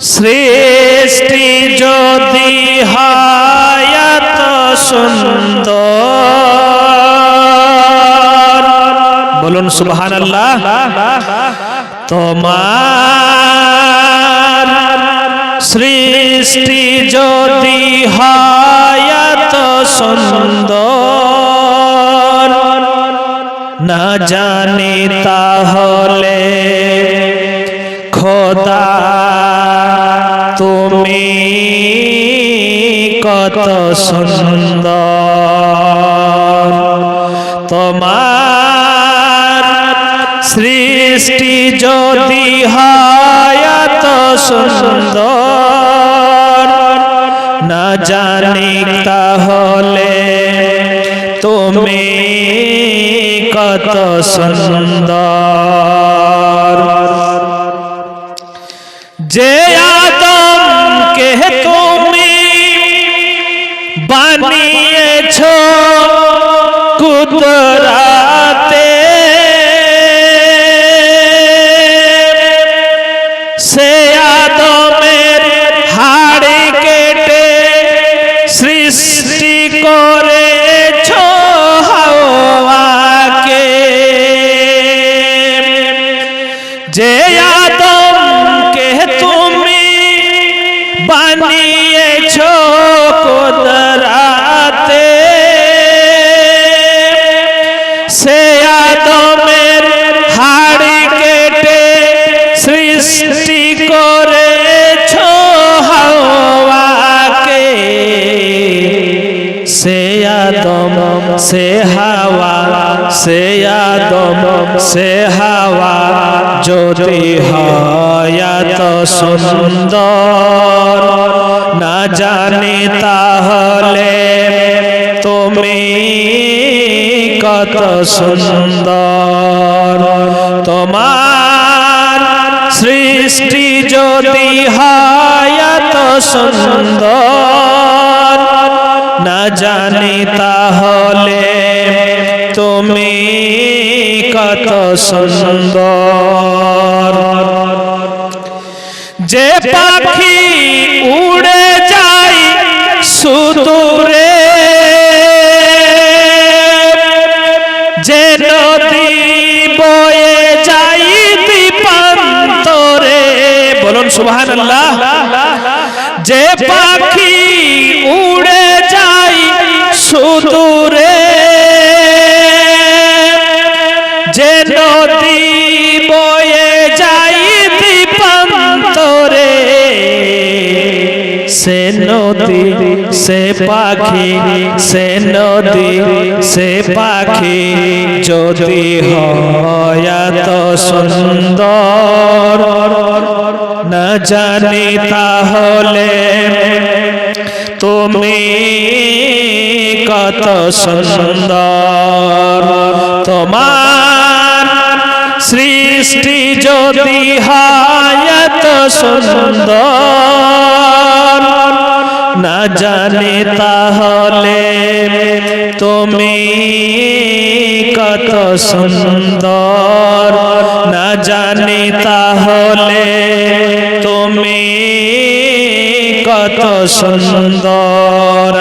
সৃষ্টি যদি হায়াত সুন্দর। বলুন সুবহান আল্লাহ তোমার সৃষ্টি যদি হায়াত সুন্দর। না জানি তাহলে খোদা কত সুন্দর। তোমার সৃষ্টি যদি হায়াত সুন্দর। না জানি তাহলে তুমি কত সুন্দর। যে আদমকে বানিয়েছ কুদরাতে সে আদমের হাড়ি কেটে সৃষ্টি করেছ হাওয়াকে যে আদমকে সে আদম, সে হাওয়া, সে আদম, সে হাওয়া। যদি হয়াত সুন্দর, না জানি তাহলে তুমি কত সুন্দর। তোমার সৃষ্টি যদি হায়াত সুন্দর না জানি তাহলে তুমি কত সুন্দর। যে পাখি উড়ে যায় সুদূরে, যে নদী বয়ে যাই দীপান্তরে বলুন সুবহানাল্লাহ। যে পাখি যাই সুদূরে যে নদী বয়ে যাই দীপান্তরে সে নদী, সে পাখি, সে নদী, সে পাখি যদি হয়াত সুন্দর। না জানি তাহলে তুমি কত সুন্দর। তোমার সৃষ্টি যদি হায়াত সুন্দর। না জানি তাহলে তুমি কত সুন্দর। না জানি তাহলে তুমি কত সুন্দর।